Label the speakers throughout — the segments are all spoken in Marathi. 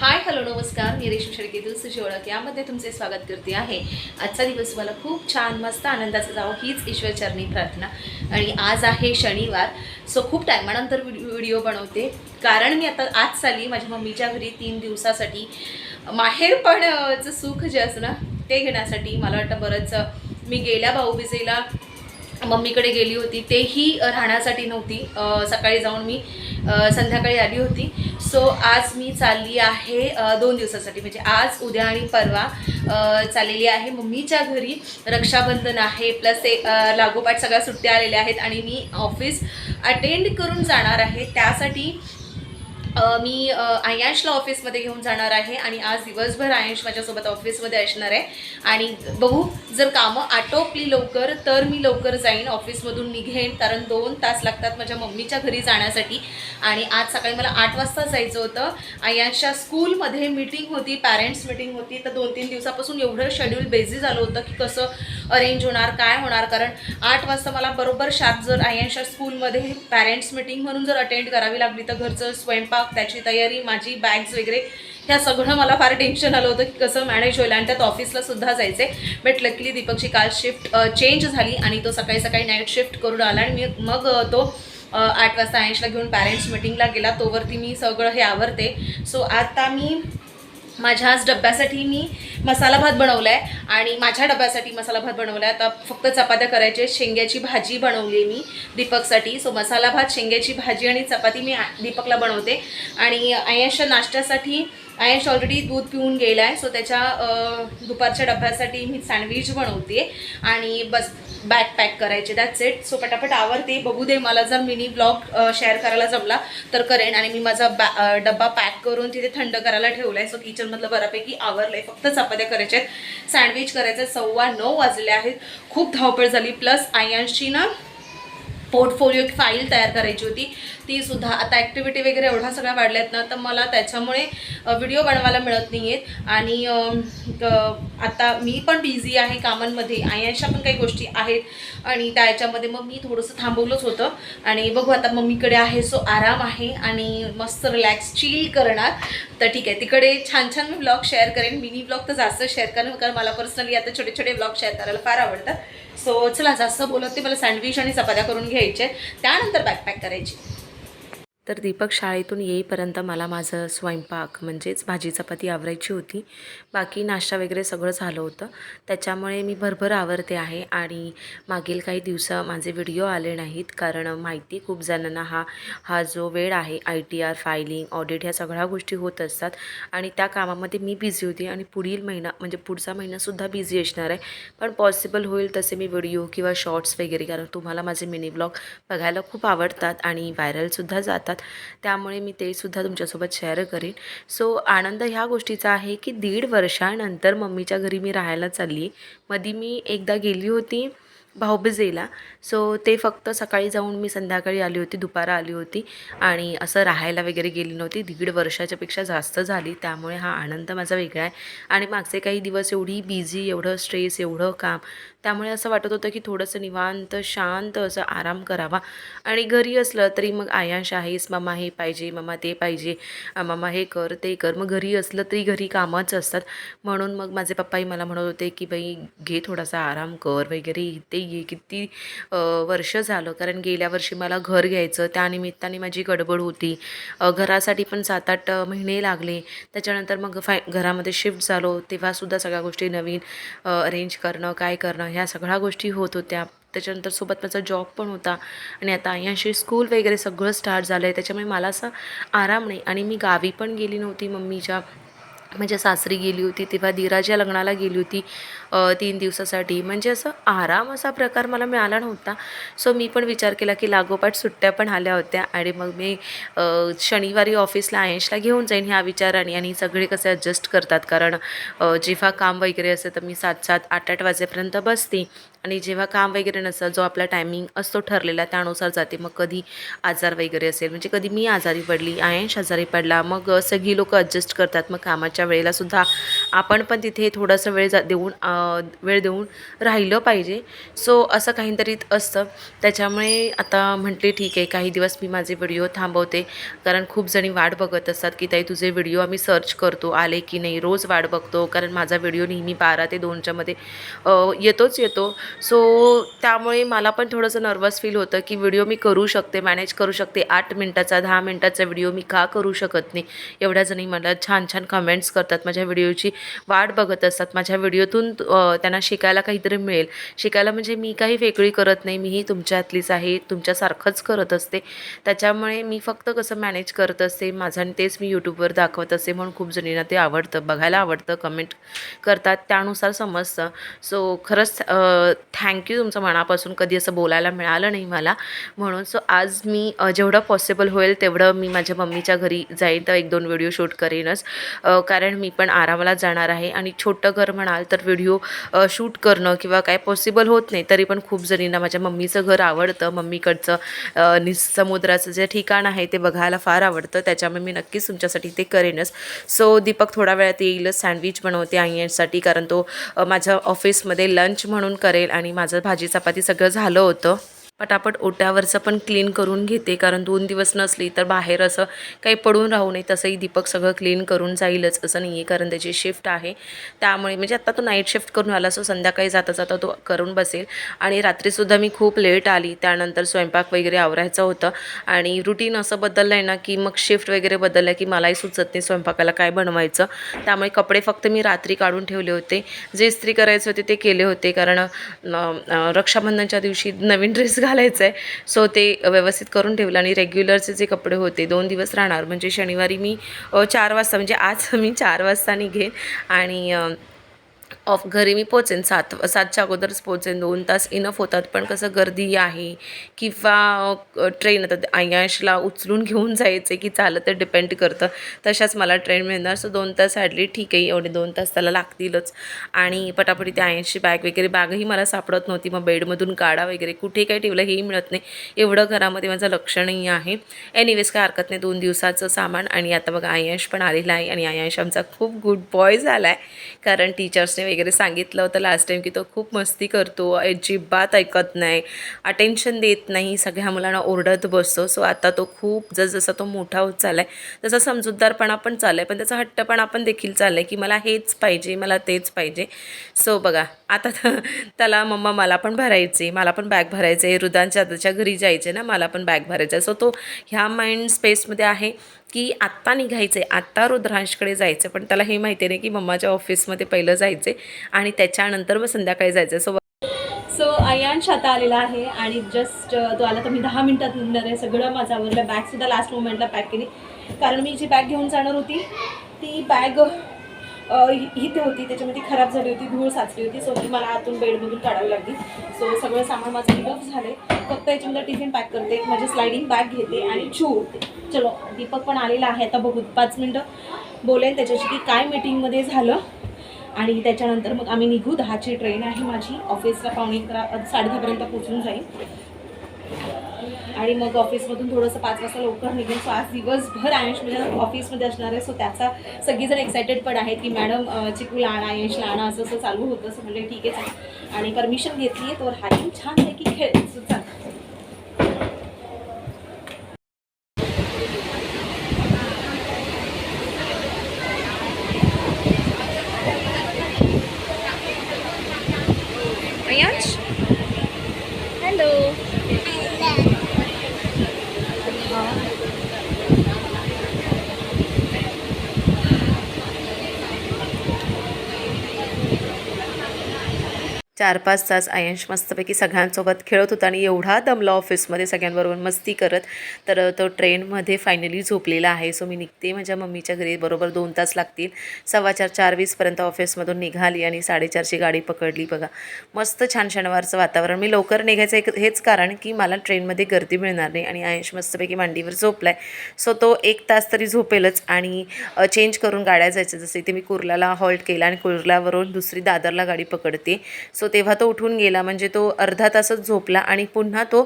Speaker 1: हाय हॅलो नमस्कार. मी रेशम शेळके दुसरी ओळख. यामध्ये तुमचे स्वागत करते आहे. आजचा दिवस मला खूप छान मस्त आनंदाचा जावं हीच ईश्वरचरणी प्रार्थना. आणि आज आहे शनिवार सो खूप टायमानंतर व्हिडिओ व्हिडिओ बनवते. कारण मी आता आज चालली माझ्या मम्मीच्या घरी तीन दिवसासाठी. माहेरपणचं सुख जे असं ना ते घेण्यासाठी मला वाटतं बरंच मी गेल्या भाऊबीजेला मम्मीकडे गेली होती. तेही राहण्यासाठी नव्हती. सकाळी जाऊन मी संध्याकाळी आली होती. सो आज मी चालली आहे दोन दिवसासाठी. म्हणजे आज उद्या आणि परवा चाललेली आहे मम्मीच्या घरी. रक्षाबंधन आहे प्लस ते लागोपाठ सगळ्या सुट्ट्या आलेल्या आहेत आणि मी ऑफिस अटेंड करून जाणार आहे. त्यासाठी मी अ, आयांशला ऑफिसमध्ये घेऊन जाणार आहे आणि आज दिवसभर आयांश माझ्यासोबत ऑफिसमध्ये असणार आहे. आणि बघू जर कामं आटोपली लवकर तर मी लवकर जाईन ऑफिसमधून निघेन कारण दोन तास लागतात माझ्या मम्मीच्या घरी जाण्यासाठी. आणि आज सकाळी मला आठ वाजता जायचं होतं. आयांशच्या स्कूलमध्ये मीटिंग होती पॅरेंट्स मीटिंग होती. तर दोन तीन दिवसापासून एवढं शेड्यूल बेझी झालं होतं की कसं अरेंज होणार काय होणार? कारण आठ वाजता मला बरोबर शार्प जर आयांशच्या स्कूलमध्ये पॅरेंट्स मीटिंग म्हणून जर अटेंड करावी लागली तर घरचं स्वयंपाक त्याची तयारी माझी बॅग्स वगैरे ह्या सगळं मला फार टेन्शन आलं होतं की कसं मॅनेज होईल. आणि त्यात ऑफिसला सुद्धा जायचे बट लकीली दीपकची काल शिफ्ट चेंज झाली आणि तो सकाळी सकाळी नाईट शिफ्ट करून आला. आणि मी मग तो आठ वाजता आयशला घेऊन पॅरेंट्स मिटिंगला गेला. तोवरती मी सगळं हे आवरते. सो आता मी माझ्या आज डब्यासाठी मी मसाला भात बनवला आहे आणि माझ्या डब्यासाठी मसाला भात बनवला आहे आता फक्त चपात्या करायचे शेंग्याची भाजी बनवली मी दीपकसाठी. सो मसाला भात शेंग्याची भाजी आणि चपाती मी दीपकला बनवते. आणि आयशच्या नाश्त्यासाठी आयश ऑलरेडी दूध पिऊन गेला आहे सो त्याच्या दुपारच्या डब्यासाठी मी सँडविच बनवते आणि बस बॅग पॅक करायचे दॅट्स इट सो पटापट आवडते बघू दे मला जर मिनी ब्लॉग शेअर करायला जमला तर करेन आणि मी माझा बॅ डब्बा पॅक करून तिथे थंड करायला ठेवला आहे सो किचनमधलं बऱ्यापैकी आवरलं आहे फक्त चपात्या करायच्या आहेत. सँडविच करायचं सव्वा नऊ वाजले आहेत. खूप धावपळ झाली. प्लस आयांशी ना पोर्टफोलिओ फाईल तयार करायची होती. ती सुद्धा. आता ॲक्टिव्हिटी वगैरे एवढा सगळ्या वाढल्या आहेत ना तर मला त्याच्यामुळे व्हिडिओ बनवायला मिळत नाही आहेत आणि आता मी पण बिझी आहे कामांमध्ये. आयांशा पण काही गोष्टी आहेत. आणि त्याच्यामध्ये मग मी थोडंसं थांबवलंच होतं. आणि बघू आता मम्मीकडे आहे सो आराम आहे. आणि मस्त रिलॅक्स चिल करणार. तर ठीक आहे तिकडे छान छान मी ब्लॉग शेअर करेन. मिनी ब्लॉग तर जास्त शेअर करेन कारण मला पर्सनली आता छोटे छोटे ब्लॉग शेअर करायला फार आवडतात सो चला जास्त बोलत ते मला सँडविच आणि चपात्या करून घ्यायचे. त्यानंतर बॅकपॅक करायची.
Speaker 2: तर दीपक शाळेतून येईपर्यंत मला माझं स्वयंपाक म्हणजेच भाजी चपाती आवरायची होती. बाकी नाश्ता वगैरे सगळं झालं होतं. त्याच्यामुळे मी भरभर आवरते आहे आणि मागील काही दिवस माझे व्हिडिओ आले नाहीत. कारण माहिती खूप जणांना हा हा जो वेळ आहे I T R filing audit ह्या सगळ्या गोष्टी होत असतात. आणि त्या कामामध्ये मी बिझी होती आणि पुढील महिना म्हणजे पुढचा महिनासुद्धा बिझी असणार आहे. पण पॉसिबल होईल तसे मी व्हिडिओ किंवा शॉर्ट्स वगैरे कारण तुम्हाला माझे मिनी ब्लॉग बघायला खूप आवडतात आणि व्हायरलसुद्धा जातात. त्यामुळे मी ते सुद्धा तुमच्यासोबत शेअर करीन. सो आनंद ह्या गोष्टीचा आहे की दीड वर्षानंतर मम्मीच्या घरी मी राहायला चालली. मधी मी एकदा गेली होती. भाऊबीजेला. सो ते फक्त सकाळी जाऊन मी संध्याकाळी आली होती दुपारा आली होती आणि असं राहायला वगैरे गेली नव्हती. दीड वर्षाच्यापेक्षा जास्त झाली. त्यामुळे हा आनंद माझा वेगळा आहे. आणि मागचे काही दिवस एवढी बिझी एवढं स्ट्रेस एवढं काम त्यामुळे असं वाटत होतं की थोडंसं निवांत शांत असं आराम करावा. आणि घरी असलं तरी मग आयांश आहेस मामा हे पाहिजे मामा ते पाहिजे मामा हे कर ते कर. मग घरी असलं तरी घरी कामच असतात. म्हणून मग माझे पप्पाही मला म्हणत होते की बाई घे थोडासा आराम कर वगैरे नाही आहे किती वर्ष झालं. कारण गेल्या वर्षी मला घर घ्यायचं त्यानिमित्ताने माझी गडबड होती. घरासाठी पण सात आठ महिने लागले. त्याच्यानंतर मग फाय घरामध्ये शिफ्ट झालो. तेव्हासुद्धा सगळ्या गोष्टी नवीन अरेंज करणं काय करणं ह्या सगळ्या गोष्टी होत होत्या. त्याच्यानंतर सोबत माझा जॉब पण होता. आणि आता अशी स्कूल वगैरे सगळं स्टार्ट झालं आहे त्याच्यामुळे मला असं आराम नाही. आणि मी गावी पण गेली नव्हती मम्मीच्या. म्हणजे सासरी गेली होती तेव्हा दिराच्या लग्नाला गेली होती तीन दिवसासाठी. म्हणजे असं आराम असा प्रकार मला मिळाला नव्हता. सो मी पण विचार केला की लागोपाठ सुट्ट्या पण आल्या होत्या आणि मग मी शनिवारी ऑफिसला आयशला घेऊन जाईन ह्या विचाराने आणि सगळे कसे ॲडजस्ट करतात. कारण जेव्हा काम वगैरे असेल तर मी सात सात आठ आठ वाजेपर्यंत बसते. आणि जेव्हा काम वगैरे नसतं जो आपला टायमिंग असतो ठरलेला त्यानुसार जाते. मग कधी आजार वगैरे असेल म्हणजे कधी मी आजारी पडली आयंश आजारी पडला मग सगळी लोक ॲडजस्ट करतात. मग कामाच्या वेळेलासुद्धा आपण पण तिथे थोडासा वेळ जा देऊन वेळ देऊन राहिलं पाहिजे. सो असं काहीतरी असतं. त्याच्यामुळे आता म्हटले ठीक आहे काही दिवस मी माझे व्हिडिओ थांबवते. कारण खूप जणी वाट बघत असतात की ताई तुझे व्हिडिओ आम्ही सर्च करतो. आले की नाही? रोज वाट बघतो. कारण माझा व्हिडिओ नेहमी बारा ते दोनच्यामध्ये येतोच येतो. सो त्यामुळे मला पण थोडंसं नर्वस फील होतं की व्हिडिओ मी करू शकते मॅनेज करू शकते. आठ मिनटाचा दहा मिनटाचा व्हिडिओ मी का करू शकत नाही? एवढ्या जणी मला छान छान कमेंट्स करतात. माझ्या व्हिडिओची वाट बघत असतात. माझ्या व्हिडिओतून त्यांना शिकायला काहीतरी मिळेल. शिकायला म्हणजे मी काही वेगळी करत नाही. मीही तुमच्यातलीच आहे. तुमच्यासारखंच करत असते. त्याच्यामुळे मी फक्त कसं मॅनेज करत असते. माझं आणि तेच मी यूट्यूबवर दाखवत असते म्हणून खूप जणींना ते आवडतं. बघायला आवडतं. कमेंट करतात. त्यानुसार समजतं. सो खरंच थँक्यू तुमचं मनापासून कधी असं बोलायला मिळालं नाही मला. म्हणून सो आज मी जेवढं पॉसिबल होईल तेवढं मी माझ्या मम्मीच्या घरी जाईन तर एक दोन व्हिडिओ शूट करेनच. कारण मी पण आरामाला जाणार आहे आणि छोटं घर म्हणाल तर व्हिडिओ शूट करणं किंवा काय पॉसिबल होत नाही तरी पण खूप जणींना माझ्या मम्मीचं घर आवडतं. मम्मीकडचं अ, निस समुद्राचं जे ठिकाण आहे ते बघायला फार आवडतं. त्याच्यामुळे मी नक्कीच तुमच्यासाठी ते करेनच. सो दीपक थोड्या वेळात येईलच सँडविच बनवते आईसाठी कारण तो माझ्या ऑफिसमध्ये लंच म्हणून करेल. आणि माझं भाजी चपाती सगळं झालं होतं. पटापट ओट्यावरचं पण क्लीन करून घेते. कारण दोन दिवस नसली तर बाहेर असं काही पडून राहू नये. तसंही दीपक सगळं क्लीन करून जाईलच असं नाही आहे कारण त्याची शिफ्ट आहे. त्यामुळे म्हणजे आत्ता तो नाईट शिफ्ट करून आला. सो संध्याकाळी जाता जाता तो करून बसेल. आणि रात्रीसुद्धा मी खूप लेट आली. त्यानंतर स्वयंपाक वगैरे आवरायचं होतं. आणि रुटीन असं बदललं आहे ना की मग शिफ्ट वगैरे बदललं की मलाही सुचत नाही स्वयंपाकाला काय बनवायचं. त्यामुळे कपडे फक्त मी रात्री काढून ठेवले होते. जे इस्त्री करायचे होते ते केले होते. कारण रक्षाबंधनच्या दिवशी नवीन ड्रेस घालायचं आहे सो ते व्यवस्थित करून ठेवलं आणि रेग्युलरचे जे कपडे होते दोन दिवस राहणार. म्हणजे शनिवारी मी चार वाजता म्हणजे आज मी चार वाजता निघेन. आणि ऑफ घरी मी पोचेन. सात सातच्या अगोदरच पोचेन. दोन तास इनफ होतात. पण कसं गर्दी आहे किंवा ट्रेन आता आय्याशला उचलून घेऊन जायचं की चालत ते डिपेंड करतं. तशाच मला ट्रेन मिळणार. सो दोन तास हॅडली ठीक आहे. एवढे दोन तास त्याला लागतीलच. आणि पटापटी त्या आय्याशी बॅग वगैरे बॅगही मला सापडत नव्हती. मग बेडमधून काढा वगैरे कुठे काय ठेवलं हेही मिळत नाही. एवढं घरामध्ये माझं लक्ष नाही आहे. एनिवेज काय हरकत नाही. दोन दिवसाचं सामान. आणि आता बघा आय्याश पण आलेला आहे. आणि आय्याश आमचा खूप गुड बॉय झाला आहे कारण टीचर्स टीचर्सने वगैरे सांगितलं होतं लास्ट टाईम की तो खूप मस्ती करतो अजिबात ऐकत नाही अटेन्शन देत नाही सगळ्या मुलांना ओरडत बसतो. सो आता तो खूप जसजसा तो मोठा होत चालला आहे तसा समजूतदारपणा पण चालला आहे पण त्याचा हट्टपणा पण देखील चालला आहे की मला हेच पाहिजे मला तेच पाहिजे. सो बघा आता त्याला मम्मा मला पण भरायचे मला पण बॅग भरायचे. आहे रुदांच्या आताच्या घरी जायचे ना मला पण बॅग भरायचं. आहे सो तो ह्या माइंड स्पेसमध्ये आहे. की आत्ता निघायचं आहे आत्ता रुद्रांशकडे जायचं पण त्याला हे माहिती नाही की मम्माच्या ऑफिसमध्ये पहिलं जायचं आणि त्याच्यानंतर मग संध्याकाळी जायचं सो
Speaker 1: सो अयांश आता आलेला आहे आणि जस्ट तो आला तर मी दहा मिनटात निघणार आहे. सगळं माझं आवरलं. बॅगसुद्धा लास्ट मोमेंटला पॅक केली. कारण मी जी बॅग घेऊन जाणार होती ती बॅग इथे होती. त्याच्यामध्ये खराब झाली होती धूळ साचली होती. सो ती मला आतून बेडमधून काढावी लागली. सो सगळं सामान माझं रिमूव्ह झाले फक्त याच्यामध्ये टिफिन पॅक करते. माझी स्लायडिंग बॅग घेते आणि चू उडते. चलो दीपक पण आलेला आहे. आता बघू पाच मिनटं बोलेन त्याच्याशी की काय मीटिंगमध्ये झालं. आणि त्याच्यानंतर मग आम्ही निघू. दहाची ट्रेन आहे माझी. ऑफिसला पावणे अकरा साडेदहापर्यंत पोचून जाईल आणि मग ऑफिसमधून थोडंसं पाच वाजता लवकर निघेल. सो आज दिवसभर आयुष म्हणजे ऑफिसमध्ये असणार आहे. सो त्याचा सगळीजण एक्सायटेड पण आहेत की मॅडम चिकूला आणा आयुषला आणा असं असं चालू होतं. सो म्हणजे ठीक आहे चालेल आणि परमिशन घेतली आहे तर हाही छान आहे की खेळ सो चाल अयांश हॅलो
Speaker 2: चार पाच तास आयंश मस्तपैकी सगळ्यांसोबत खेळत होता आणि एवढा दमला ऑफिसमध्ये सगळ्यांबरोबर मस्ती करत तर तो ट्रेनमध्ये फायनली झोपलेला आहे. सो मी निघते माझ्या मम्मीच्या घरी. बरोबर दोन तास लागतील. सव्वा चार चार वीसपर्यंत ऑफिसमधून निघाली आणि साडेचारची गाडी पकडली. बघा मस्त छान शनिवारचं वातावरण. मी लवकर निघायचं एक हेच कारण की मला ट्रेनमध्ये गर्दी मिळणार नाही आणि आयंश मस्तपैकी मांडीवर झोपला आहे सो तो एक तास तरी झोपेलच आणि चेंज करून गाड्या जायचं. जसं इथे मी कुर्लाला हॉल्ट केला आणि कुर्ल्यावरून दुसरी दादरला गाडी पकडते. सो तेव्हा तो उठून गेला. म्हणजे तो अर्धा तासच झोपला आणि पुन्हा तो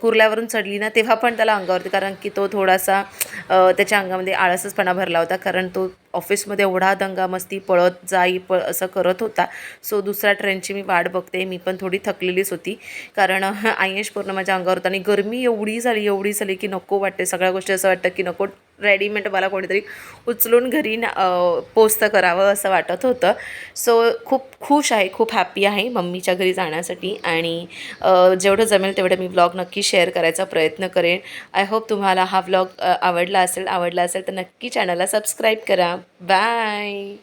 Speaker 2: कुर्ल्यावरून चढली ना तेव्हा पण त्याला अंगावरती कारण की तो थोडासा त्याच्या अंगामध्ये आळसचपणा भरला होता. कारण तो ऑफिसमध्ये एवढा दंगामस्ती पळत जाई पळ असं करत होता. सो दुसऱ्या ट्रेनची मी वाट बघते. मी पण थोडी थकलेलीच होती. कारण आयश पूर्ण माझ्या अंगावर होता. आणि गरमी एवढी झाली एवढी झाली की नको वाटते. सगळ्या गोष्टी असं वाटतं की नको रेडीमेड मला कोणीतरी उचलून घरी न पोचतं करावं असं वाटत होतं. सो खूप खुश आहे खूप हॅपी आहे मम्मीच्या घरी जाण्यासाठी. आणि जेवढं जमेल तेवढं मी व्लॉग नक्की शेअर करायचा प्रयत्न करेन. आय होप तुम्हाला हा व्लॉग आवडला असेल आवडला असेल तर नक्की चॅनलला सबस्क्राईब करा. बाय